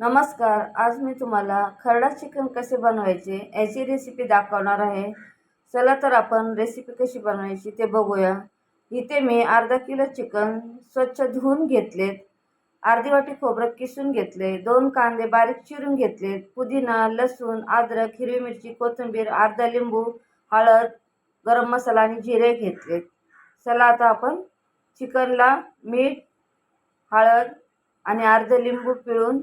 नमस्कार आज मी तुम्हाला खरडा चिकन कसे बनवायचे याची रेसिपी दाखवणार आहे. चला तर आपण रेसिपी कशी बनवायची ते बघूया. इथे मी अर्धा किलो चिकन स्वच्छ धुवून घेतलेत. अर्धी वाटी खोबरं किसून घेतले दोन कांदे बारीक चिरून घेतलेत पुदिना लसूण अद्रक हिरवी मिरची कोथिंबीर अर्धा लिंबू हळद गरम मसाला आणि जिरे घेतलेत. चला आता आपण चिकनला मीठ हळद आणि अर्ध लिंबू पिळून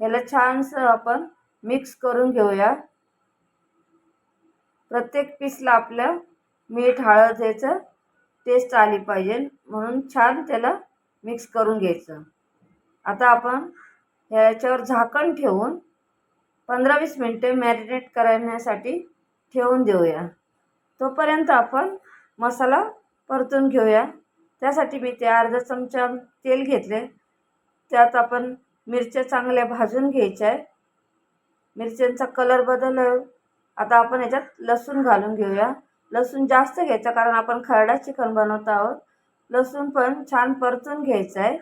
ह्याला छानसं आपण मिक्स करून घेऊया. प्रत्येक पीसला आपल्या मीठ हळद द्यायचं टेस्ट आली पाहिजे. म्हणून छान त्याला मिक्स करून घ्यायचं. आता आपण ह्याच्यावर झाकण ठेवून पंधरा वीस मिनटे मॅरिनेट करण्यासाठी ठेवून देऊया. तोपर्यंत आपण मसाला परतून घेऊया. त्यासाठी मी ते अर्धा चमचा तेल घेतले त्यात आपण मिरच्या चांगल्या भाजून घ्यायच्या आहे मिरच्यांचा कलर बदल आता आपण याच्यात लसूण घालून घेऊया. लसूण जास्त घ्यायचा कारण आपण खरडा चिकन बनवत आहोत. लसूण पण छान परतून घ्यायचं आहे.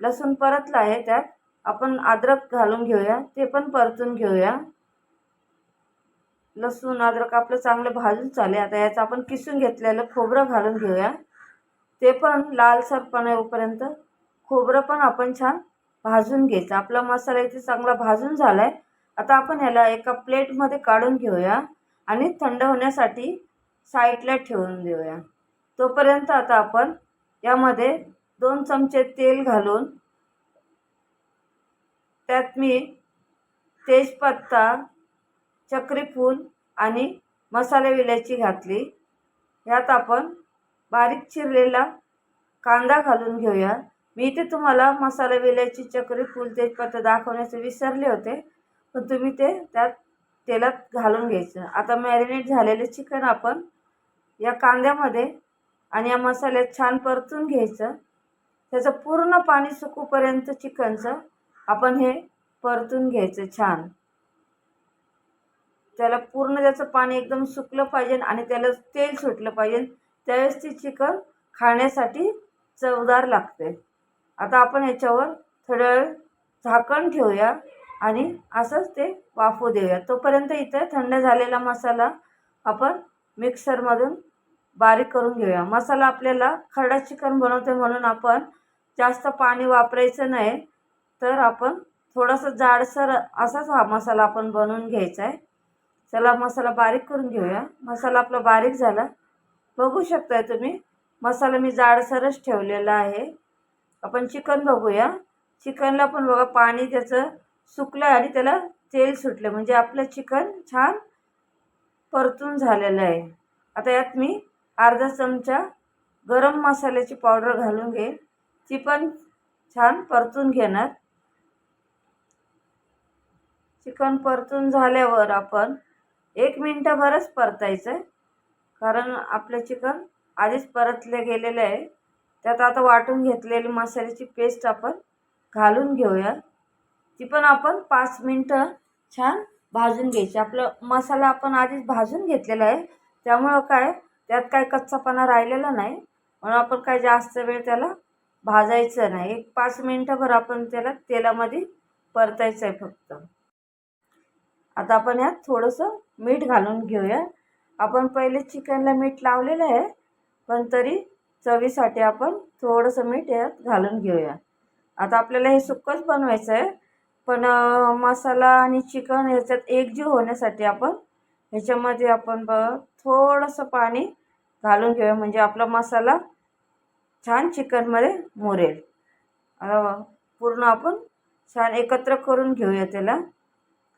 लसूण परतला आहे त्यात. आपण अद्रक घालून घेऊया. ते पण परतून घेऊया. लसूण अद्रक आपलं चांगलं भाजून चालेल आता याचं आपण किसून घेतलेलं खोबरं घालून घेऊया. ते पण लालसरपणा येऊपर्यंत खोबरं पण आपण छान भाजून घ्यायचं. आपला मसाला इथे चांगला भाजून झाला आहे आता आपण ह्याला एका प्लेटमध्ये काढून घेऊया. आणि थंड होण्यासाठी साईडला ठेवून देऊया. तोपर्यंत आता आपण यामध्ये दोन चमचे तेल घालून त्यात मी तेजपत्ता चक्रीफूल आणि मसाले विलायची घातली. ह्यात आपण बारीक चिरलेला कांदा घालून घेऊया. मी इथे तुम्हाला मसाला विल्याची चक्री फूल तेजपत्ता दाखवण्याचे विसरले होते पण तुम्ही ते त्यात तेलात घालून घ्यायचं. आता मॅरिनेट झालेले चिकन आपण या कांद्यामध्ये आणि या मसाल्यात छान परतून घ्यायचं. त्याचं पूर्ण पाणी सुकूपर्यंत चिकनचं आपण हे परतून घ्यायचं छान. त्याला पूर्ण त्याचं पाणी एकदम सुकलं पाहिजे आणि त्याला तेल सुटलं पाहिजे. त्यावेळेस ती चिकन खाण्यासाठी चवदार लागते. आता आपण याच्यावर थोड्या वेळ झाकण ठेवूया आणि असंच ते वाफू देऊया. तोपर्यंत इथं थंड झालेला मसाला आपण मिक्सरमधून बारीक करून घेऊया. मसाला आपल्याला खरडा चिकन बनवते म्हणून आपण जास्त पाणी वापरायचं नाही तर आपण थोडासा जाडसर असाच हा मसाला आपण बनवून घ्यायचा आहे. चला मसाला बारीक करून घेऊया. मसाला आपला बारीक झाला. बघू शकताय तुम्ही मसाला मी जाडसरच ठेवलेला आहे. आपण चिकन बघूया. चिकनला पण बघा पाणी त्याचं सुकलं आणि त्याला तेल सुटलं म्हणजे आपलं चिकन छान परतून झालेलं आहे. आता यात मी अर्धा चमचा गरम मसाल्याची पावडर घालून घेईल ती पण छान परतून घेणार. चिकन परतून झाल्यावर आपण एक मिनटाभरच परतायचं आहे कारण आपलं चिकन आधीच परतले गेलेलं आहे. त्यात आता वाटून घेतलेली मसाल्याची पेस्ट आपण घालून घेऊया. ती पण आपण पाच मिनटं छान भाजून घ्यायची. आपलं मसाला आपण आधीच भाजून घेतलेला आहे. त्यामुळं काय त्यात काय कच्चापणा राहिलेला नाही. म्हणून आपण काय जास्त वेळ त्याला भाजायचं नाही. एक पाच मिनटंभर आपण त्याला तेलामध्ये परतायचं आहे फक्त. आता आपण यात थोडंसं मीठ घालून घेऊया. आपण पहिले चिकनला मीठ लावलेलं आहे. पण तरी चवीसाठी आपण थोडंसं मीठ यात घालून घेऊया. आता आपल्याला हे सुक्कंच बनवायचं आहे पण मसाला आणि चिकन ह्याच्यात एकजीव होण्यासाठी आपण ह्याच्यामध्ये आपण ब थोडंसं पाणी घालून घेऊया म्हणजे आपला मसाला छान चिकनमध्ये मुरेल. पूर्ण आपण छान एकत्र करून घेऊया त्याला.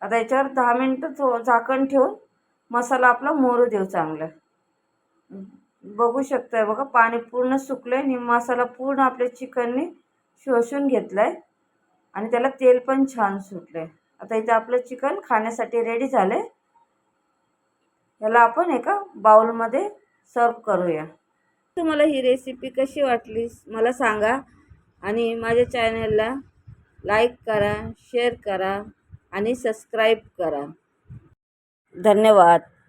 आता याच्यावर दहा मिनटं थो झाकण ठेवून मसाला आपला मोरू देऊ चांगलं. बघू शकताय बघा पाणी पूर्ण सुकलं आहे आणि मसाला पूर्ण आपल्या चिकनने शोषून घेतला आहे आणि त्याला तेल पण छान सुटलं आहे आता इथं आपलं चिकन खाण्यासाठी रेडी झालं आहे ह्याला आपण एका बाउलमध्ये सर्व करूया. तुम्हाला ही रेसिपी कशी वाटली मला सांगा. आणि माझ्या चॅनलला लाईक करा शेअर करा आणि सबस्क्राईब करा. धन्यवाद.